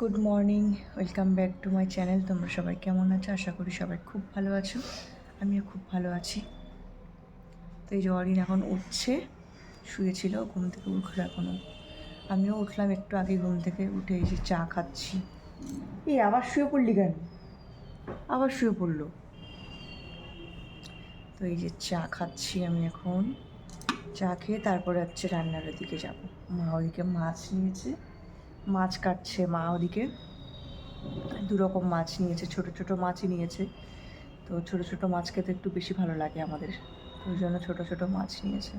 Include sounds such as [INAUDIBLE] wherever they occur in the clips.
Good morning welcome back to my channel তোমরা সবাই কেমন আছো? আশা করি সবাই খুব ভালো আছো। আমিও খুব ভালো আছি। তো এই যে অরিন এখন উঠছে। শুয়েছিল, ঘুম থেকে উঠল এখনও আমিও উঠলাম একটু আগে, ঘুম থেকে উঠে যে চা খাচ্ছি। এই আবার শুয়ে পড়লি কেন? আবার শুয়ে পড়ল। তো এই যে চা খাচ্ছি আমি এখন। চা খেয়ে তারপরে হচ্ছে রান্নার দিকে যাব। মা ওদিকে মাছ নিয়েছে। মাছ কাটছে মা ওদিকে। দু রকম মাছ নিয়েছে ছোট ছোট মাছই নিয়েছে। তো ছোট ছোট মাছ খেতে একটু বেশি ভালো লাগে আমাদের। ওই জন্য ছোট ছোট মাছ নিয়েছে।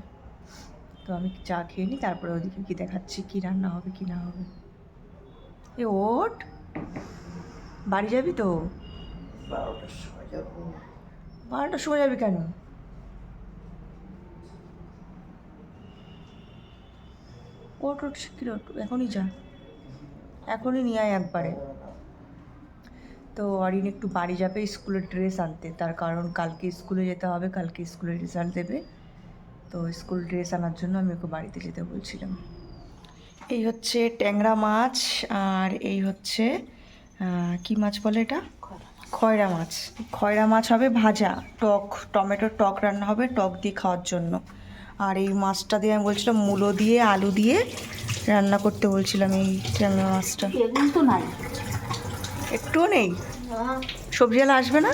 তো আমি চা খেয়ে নিই তারপরে ওদিকে কি দেখাচ্ছি কি রান্না হবে কি না হবে। এ ওট বাড়ি যাবি তো? বারোটার সময় যাব। বারোটার সময় যাবি কেন? ওট ওট ওট এখনই যা। এখনই নিয়ে আয় একবারে। তো অরিন একটু বাড়ি যাবে স্কুলের ড্রেস আনতে, তার কারণ কালকে স্কুলে যেতে হবে, কালকে স্কুলে রেজাল্ট দেবে। তো স্কুল ড্রেস আনার জন্য আমি ওকে বাড়িতে যেতে বলছিলাম। এই হচ্ছে ট্যাংরা মাছ আর এই হচ্ছে কি মাছ বলে এটা? খয়রা মাছ। খয়রা মাছ হবে ভাজা, টক, টমেটোর টক রান্না হবে, টক দিয়ে খাওয়ার জন্য। আর এই মাছটা দিয়ে আমি বলছিলাম মূলো দিয়ে, আলু দিয়ে রান্না করতে বলছিলাম এই ট্যাংরা মাছটা। তো নাই। একটুও নেই? সবজিওয়ালা আসবে না?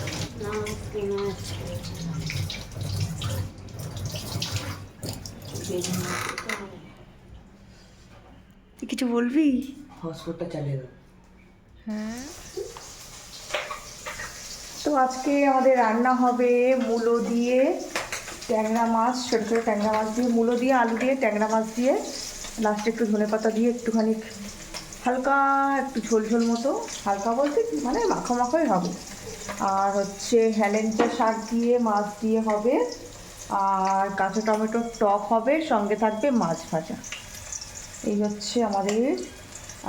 তুই কিছু বলবি? চালিয়ে দাও। হ্যাঁ। তো আজকে আমাদের রান্না হবে মূলো দিয়ে ট্যাংরা মাছ ছোটো ছোটো ট্যাংরা মাছ দিয়ে মূলো দিয়ে আলু দিয়ে ট্যাংরা মাছ দিয়ে। লাস্টে একটু ধনে পাতা দিয়ে একটুখানি হালকা একটু ঝোল ঝোল মতো, হালকা বলতে মানে মাখা মাখাই হবে। আর হচ্ছে হেলেঞ্চা শাক দিয়ে মাছ দিয়ে হবে, আর কাঁচা টমেটোর টক হবে, সঙ্গে থাকবে মাছ ভাজা। এই হচ্ছে আমাদের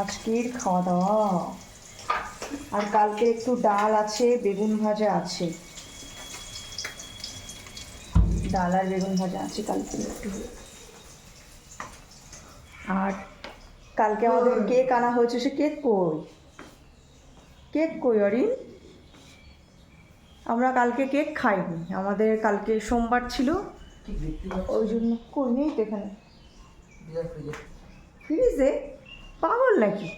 আজকের খাওয়া দাওয়া আর কালকে একটু ডাল আছে, বেগুন ভাজা আছে। ডাল আর বেগুন ভাজা আছে কালকে একটু। আর কালকে আমাদের কেক আনা হয়েছে সে কেক কই? কেক কই অরিন? আমরা কালকে কেক খাইনি আমাদের কালকে সোমবার ছিল। ওই জন্য কই নেই তো এখানে। ফ্রিজে পাগল নাকি?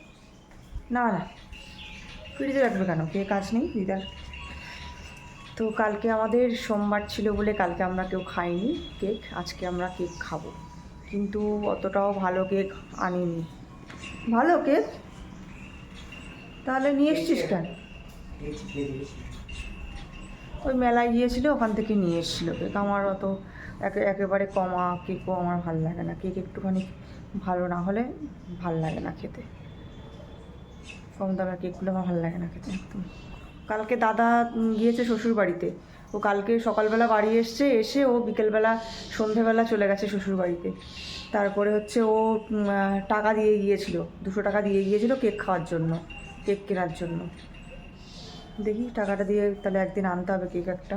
না না। ফ্রিজে রাখবে কেন? কেক কাজ নেই দিদার। তো কালকে আমাদের সোমবার ছিল বলে কালকে আমরা কেউ খাইনি কেক আজকে আমরা কেক খাব। কিন্তু অতটাও ভালো কেক আনিনি। ভালো কেক? তাহলে নিয়ে এসছিস কেন? ওই মেলায় গিয়েছিল, ওখান থেকে নিয়ে এসেছিল কেক। আমার অত একে, একেবারে কমা কেকও আমার ভালো লাগে না। কেক একটুখানি ভালো না হলে ভালো লাগে না খেতে। কম দামের কেকগুলো আমার ভালো লাগে না খেতে একদম। কালকে দাদা গিয়েছে শ্বশুর বাড়িতে ও কালকে সকালবেলা বাড়ি এসছে, এসে ও বিকেলবেলা, সন্ধেবেলা চলে গেছে শ্বশুর বাড়িতে তারপরে হচ্ছে ও টাকা দিয়ে গিয়েছিল, দুশো টাকা দিয়ে গিয়েছিল কেক খাওয়ার জন্য, কেক কেনার জন্য। দেখি টাকাটা দিয়ে তাহলে একদিন আনতে হবে কেক একটা।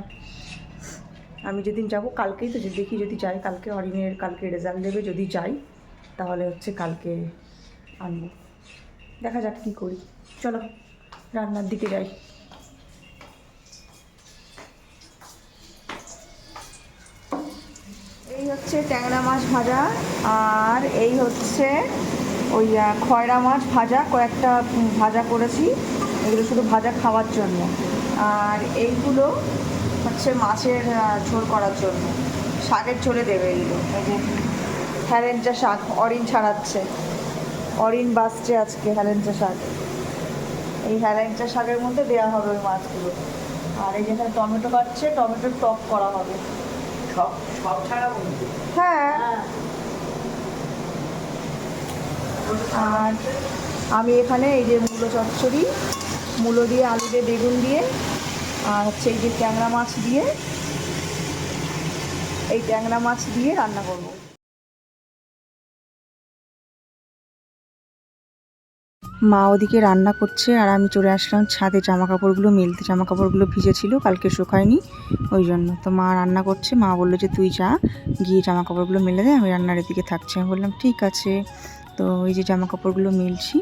আমি যেদিন যাব কালকেই তো দেখি যদি যাই, কালকে অরিনের, কালকে রেজাল্ট দেবে, যদি যাই, তাহলে হচ্ছে কালকে আনব। দেখা যাক কী করি। চলো, রান্নার দিকে যাই। হচ্ছে ট্যাংরা মাছ ভাজা আর এই হচ্ছে ওই খয়রা মাছ ভাজা। কয়েকটা ভাজা করেছি। এগুলো শুধু ভাজা খাওয়ার জন্য। আর এইগুলো হচ্ছে মাছের ঝোল করার জন্য। শাকের ঝোলে দেবে এইগুলো এই যে হ্যালেঞ্চা শাক, অরিন ছাড়াচ্ছে। অরিন বাসছে আজকে হ্যালেঞ্চা শাক। এই হ্যালেঞ্চা শাকের মধ্যে দেওয়া হবে ওই মাছগুলো। আর এই যেখানে টমেটো কাটছে, টমেটোর টক করা হবে। হ্যাঁ। আর আমি এখানে এই যে মূলো চচ্চড়ি, মূলো দিয়ে আলু দিয়ে বেগুন দিয়ে, আর হচ্ছে এই যে ট্যাংরা মাছ দিয়ে, এই ট্যাংরা মাছ দিয়ে রান্না করব। মা ওদিকে রান্না করছে আর আমি চলে আসলাম ছাদে জামা কাপড়গুলো মেলতে। জামা কাপড়গুলো ভিজেছিলো, কালকে শুকায়নি, ওই জন্য। তো মা রান্না করছে, মা বলল যে তুই যা, গিয়ে জামা কাপড়গুলো মেলে দে, আমি রান্নার এদিকে থাকছি। আমি বললাম, ঠিক আছে। তো এই যে জামা কাপড়গুলো মেলছি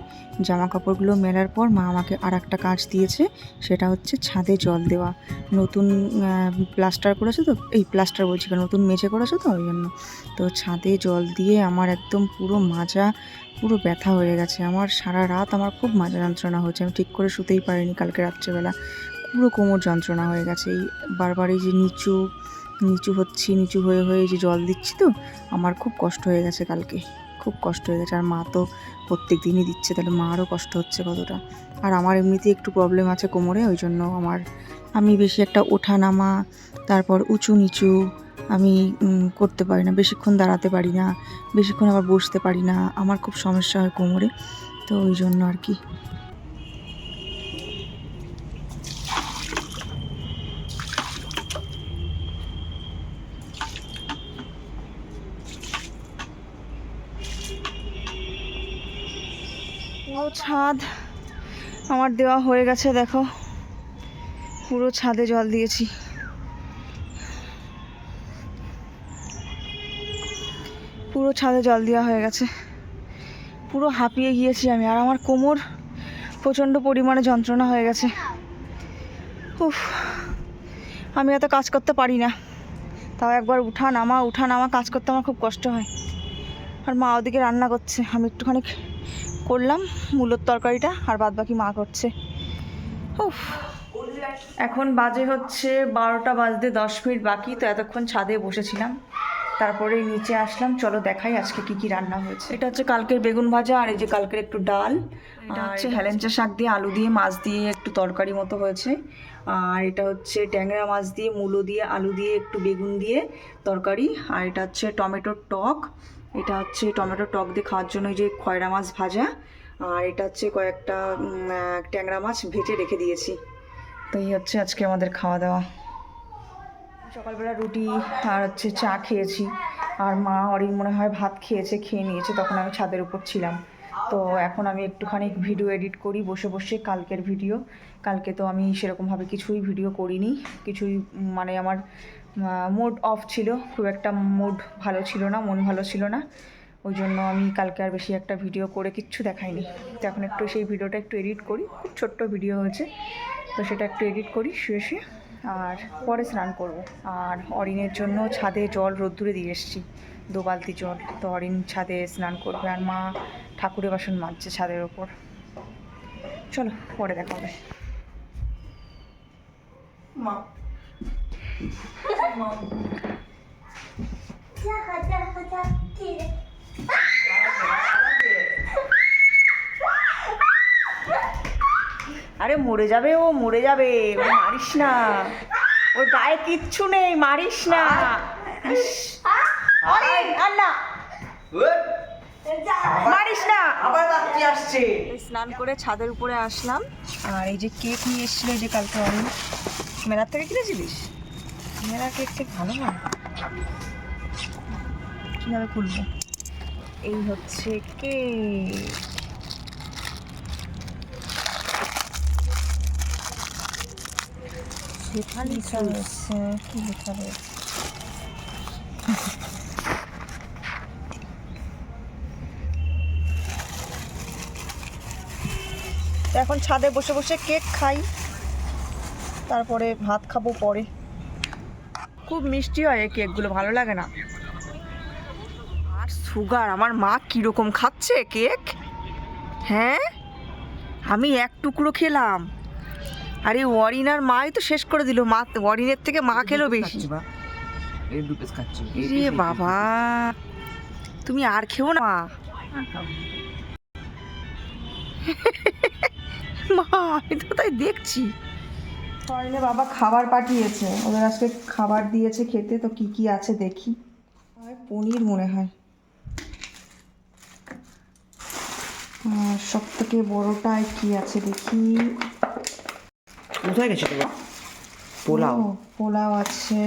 জামা কাপড়গুলো মেলার পর মা আমাকে আর একটা কাজ দিয়েছে সেটা হচ্ছে ছাদে জল দেওয়া। নতুন প্লাস্টার করেছে তো? এই প্লাস্টার বলছি কেন, নতুন মেঝে করেছে তো? ওই জন্য। তো ছাদে জল দিয়ে আমার একদম পুরো মাজা পুরো ব্যথা হয়ে গেছে। আমার সারা রাত আমার খুব মাজা যন্ত্রণা হয়েছে আমি ঠিক করে শুতেই পারিনি কালকে রাত্রেবেলা। পুরো কোমর যন্ত্রণা হয়ে গেছে। এই বারবার এই যে নিচু নিচু হচ্ছি নিচু হয়ে হয়ে যে জল দিচ্ছি তো আমার খুব কষ্ট হয়ে গেছে কালকে। খুব কষ্ট হয়ে গেছে। আর মা তো প্রত্যেক দিনই দিচ্ছে, তাহলে মারও কষ্ট হচ্ছে কতটা। আর আমার এমনিতেই একটু প্রবলেম আছে কোমরে, ওই জন্য আমার, আমি বেশি একটা ওঠা নামা তারপর উঁচু নিচু আমি করতে পারি না, বেশিক্ষণ দাঁড়াতে পারি না, বেশিক্ষণ আবার বসতে পারি না, আমার খুব সমস্যা হয় কোমরে, তো ওই জন্য আর কি। ও ছাদ আমার দেওয়া হয়ে গেছে, দেখো। পুরো ছাদে জল দিয়েছি। পুরো ছাদে জল দেওয়া হয়ে গেছে। পুরো হাঁপিয়ে গিয়েছি আমি, আর আমার কোমর প্রচণ্ড পরিমাণে যন্ত্রণা হয়ে গেছে। উফ, আমি এত কাজ করতে পারি না। তাও একবার উঠা, নামা উঠা, নামা, কাজ করতে আমার খুব কষ্ট হয়। আর মা ওদিকে রান্না করছে, আমি একটুখানি করলাম মূলোর তরকারিটা আর বাদ বাকি মা করছে। উফ। এখন বাজে হচ্ছে বারোটা বাজতে দশ মিনিট বাকি তো এতক্ষণ ছাদে বসেছিলাম। তারপরে নিচে আসলাম চলো দেখাই আজকে কি কি রান্না হয়েছে। এটা হচ্ছে কালকের বেগুন ভাজা আর এই যে কালকের একটু ডাল। এটা হচ্ছে হেলেঞ্চা শাক দিয়ে আলু দিয়ে মাছ দিয়ে একটু তরকারি মতো হয়েছে। আর এটা হচ্ছে ট্যাংরা মাছ দিয়ে মূলো দিয়ে আলু দিয়ে একটু বেগুন দিয়ে তরকারি। আর এটা হচ্ছে টমেটোর টক। এটা হচ্ছে টমেটো টক দিয়ে খাওয়ার জন্য যে খয়রা মাছ ভাজা, আর এটা হচ্ছে কয়েকটা ট্যাংরা মাছ ভেজে রেখে দিয়েছি। তো এই হচ্ছে আজকে আমাদের খাওয়া দাওয়া। সকালবেলা রুটি আর হচ্ছে চা খেয়েছি, আর মা অরিন মনে হয় ভাত খেয়েছে, খেয়ে নিয়েছে, তখন আমি ছাদের উপর ছিলাম। তো এখন আমি একটুখানি ভিডিও এডিট করি, বসে বসে কালকের ভিডিও। কালকে তো আমি সেরকমভাবে কিছুই ভিডিও করিনি, কিছুই মানে আমার মুড অফ ছিল। খুব একটা মুড ভালো ছিল না, মন ভালো ছিল না। ওই জন্য আমি কালকে আর বেশি একটা ভিডিও করে কিচ্ছু দেখাইনি। তো এখন একটু সেই ভিডিওটা একটু এডিট করি। খুব ছোট্ট ভিডিও হয়েছে। তো সেটা একটু এডিট করি, শুয়ে শুয়ে। আর পরে স্নান করব। আর অরিনের জন্য ছাদে জল রোদ্দুরে দিয়ে এসেছি। দু বালতি জল। তো অরিন ছাদে স্নান করবে আর মা ঠাকুরের বাসন মাজছে ছাদের ওপর। চলো, পরে দেখা হবে। মা আরে মরে যাবে ও মরে যাবে। ও মারিস না। ওর গায়ে কিচ্ছু নেই মারিস না। স্নান করে ছাদের উপরে আসলাম। আর এই যে কেক নিয়ে এসেছিল যে কালকে অরিন মেলার থেকে কিনেছিলিস? মেলার কেক ঠিক ভালো না কীভাবে খুলবো? এই হচ্ছে কেক। লেখা লেখা রয়েছে? কি লেখা রয়েছে? এখন ছাদে বসে বসে কেক খাই। তারপরে ভাত খাব পরে। খুব মিষ্টি হয় এই কেকগুলো ভালো লাগে না। আর সুগার আমার মা কীরকম খাচ্ছে কেক? হ্যাঁ? আমি এক টুকরো খেলাম। আরে ওয়ারিন আর মাই তো শেষ করে দিল মা ওয়ারিনের থেকে মা খেলো বেশি। রে বাবা। তুমি আর খেও না। মা [LAUGHS] আমি তো তাই দেখছি। ফরেনে বাবা খাবার পাঠিয়েছে। ওদের আজকে খাবার দিয়েছে খেতে তো কি কি আছে দেখি। পনির মনে হয়। আর সব থেকে বড়টায় কি আছে দেখি। কোথায় গেছে পোলাও। পোলাও আছে।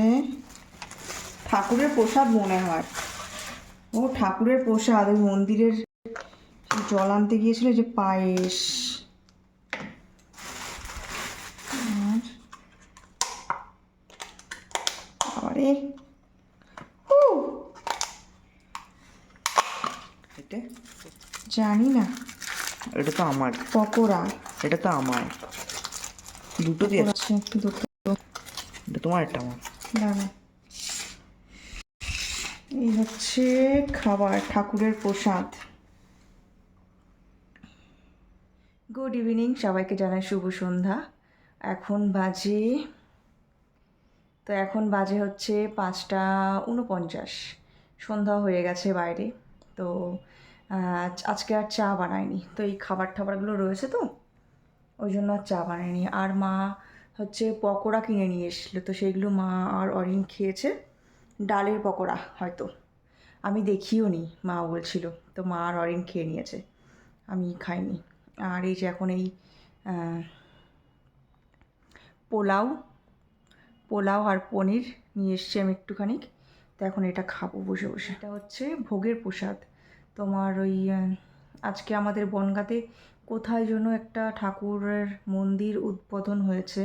ঠাকুরের প্রসাদ মনে হয়। ও ঠাকুরের প্রসাদ। ওই মন্দিরের জল আনতে গিয়েছিল যে পায়েস আর উ, এটা? জানি না। এটা তো আমার। পকোড়া। এটা তো আমার। দুটো দিয়ে আছে দুটো। এটা তোমার একটা আমার। দাঁড়া এই হচ্ছে খাবার ঠাকুরের প্রসাদ। গুড ইভিনিং সবাইকে জানাই শুভ সন্ধ্যা। এখন বাজে তো এখন বাজে হচ্ছে পাঁচটা উনপঞ্চাশ। সন্ধ্যা হয়ে গেছে বাইরে, তো আজকে আর চা বানায়নি তো এই খাবার টাবারগুলো রয়েছে তো, ওই জন্য আর চা বানায়নি আর মা হচ্ছে পকোড়া কিনে নিয়ে এসেছিল, তো সেইগুলো মা আর অরিন খেয়েছে। ডালের পকোড়া হয়তো। আমি দেখিও নি, মা বলছিল। তো মা আর অরিন খেয়ে নিয়েছে, আমি খাইনি। আর এই যে এখন এই পোলাও পোলাও আর পনির নিয়ে এসছি আমি একটুখানি। তো এখন এটা খাব বসে বসে। এটা হচ্ছে ভোগের প্রসাদ। তোমার ওই আজকে আমাদের বনগাতে কোথায় যেন একটা ঠাকুরের মন্দির উদ্বোধন হয়েছে।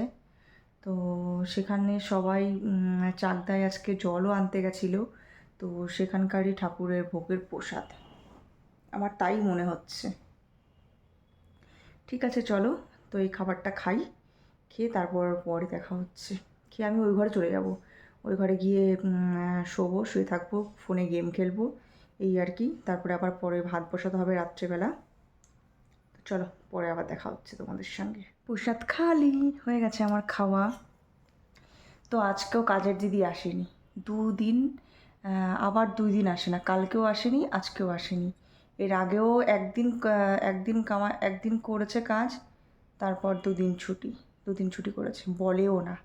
তো সেখানে সবাই চাকদায় আজকে জলও আনতে গেছিল। তো সেখানকারই ঠাকুরের ভোগের প্রসাদ। আমার তাই মনে হচ্ছে। ঠিক আছে, চলো। তো এই খাবারটা খাই। খেয়ে তারপর পরে দেখা হচ্ছে। খেয়ে আমি ওই ঘরে চলে যাব। ওই ঘরে গিয়ে শোবো, শুয়ে থাকব, ফোনে গেম খেলব, এই আর কি। তারপরে আবার পরে ভাত বসাতে হবে রাত্রেবেলা। চলো, পরে আবার দেখা হচ্ছে তোমাদের সঙ্গে। প্রসাদ খালি হয়ে গেছে আমার খাওয়া। তো আজকেও কাজের দিদি আসেনি। দুদিন আবার দুই দিন আসে না। কালকেও আসেনি, আজকেও আসেনি। এর আগেও একদিন একদিন কামা, একদিন করেছে কাজ, তারপর দুদিন ছুটি। দুদিন ছুটি করেছে, বলেও না।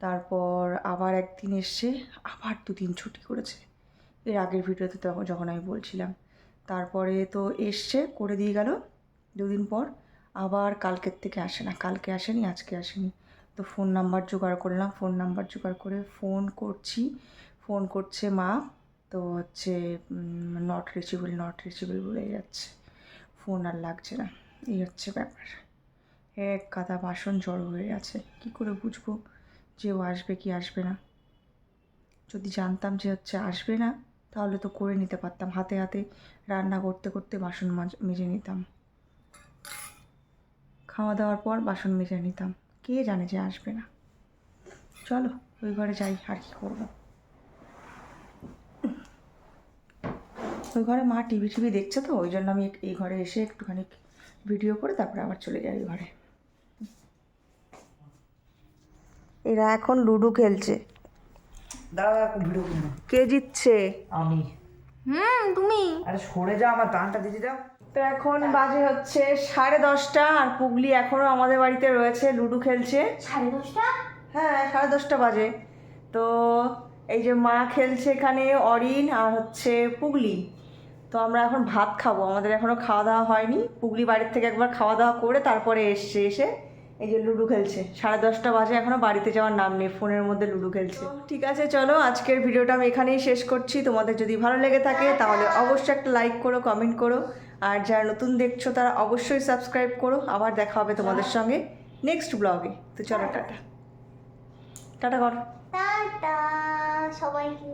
তারপর আবার একদিন এসছে আবার দুদিন ছুটি করেছে। এর আগের ভিডিওতে তখন যখন আমি বলছিলাম। তারপরে তো এসছে, করে দিয়ে গেল। দুদিন পর আবার কালকের থেকে আসে না। কালকে আসেনি, আজকে আসেনি। তো ফোন নাম্বার জোগাড় করলাম, ফোন নাম্বার জোগাড় করে ফোন করছি। ফোন করছে মা, তো হচ্ছে নট রিচেবল নট রিচেবল বলে যাচ্ছে। ফোন আর লাগছে না। এই হচ্ছে ব্যাপার। এক কাদা বাসন জড়ো হয়ে আছে। কি করে বুঝব? যে ও আসবে কি আসবে না। যদি জানতাম যে হচ্ছে আসবে না, তাহলে তো করে নিতে পারতাম। হাতে হাতে রান্না করতে করতে বাসন মাজ- নিতাম। খাওয়া দাওয়ার পর বাসন মেজে নিতাম। কে জানে যে আসবে না। চলো, ওই ঘরে যাই, আর কি করব। ওই ঘরে মা টিভি টিভি দেখছে তো, ওই জন্য আমি এই ঘরে এসে একটুখানি ভিডিও করে তারপরে আবার চলে যাই ওই ঘরে। এরা এখন লুডো খেলছে। দাঁড়া ভিডিও কে জিতছে? আমি। হুম তুমি? আরে সরে যাও আমার টানটা দিতে দাও। তো এখন বাজে হচ্ছে সাড়ে দশটা আর পুগলি এখনও আমাদের বাড়িতে রয়েছে লুডো খেলছে। সাড়ে দশটা? হ্যাঁ সাড়ে দশটা বাজে। তো এই যে মা খেলছে এখানে অরিন আর হচ্ছে পুগলি। তো আমরা এখন ভাত খাব আমাদের এখনও খাওয়া দাওয়া হয়নি। পুগলি বাড়ির থেকে একবার খাওয়া দাওয়া করে তারপরে এসছে এসে এই যে লুডো খেলছে। সাড়ে দশটা বাজে এখনও বাড়িতে যাওয়ার নাম নেই ফোনের মধ্যে লুডো খেলছে। ঠিক আছে চলো আজকের ভিডিওটা আমি এখানেই শেষ করছি। তোমাদের যদি ভালো লেগে থাকে তাহলে অবশ্যই একটা লাইক করো কমেন্ট করো। আর যারা নতুন দেখছ তারা অবশ্যই সাবস্ক্রাইব করো। আবার দেখা হবে তোমাদের সঙ্গে নেক্সট ব্লগে তো চলো টাটা। টাটা কর। টাটা সবাইকে।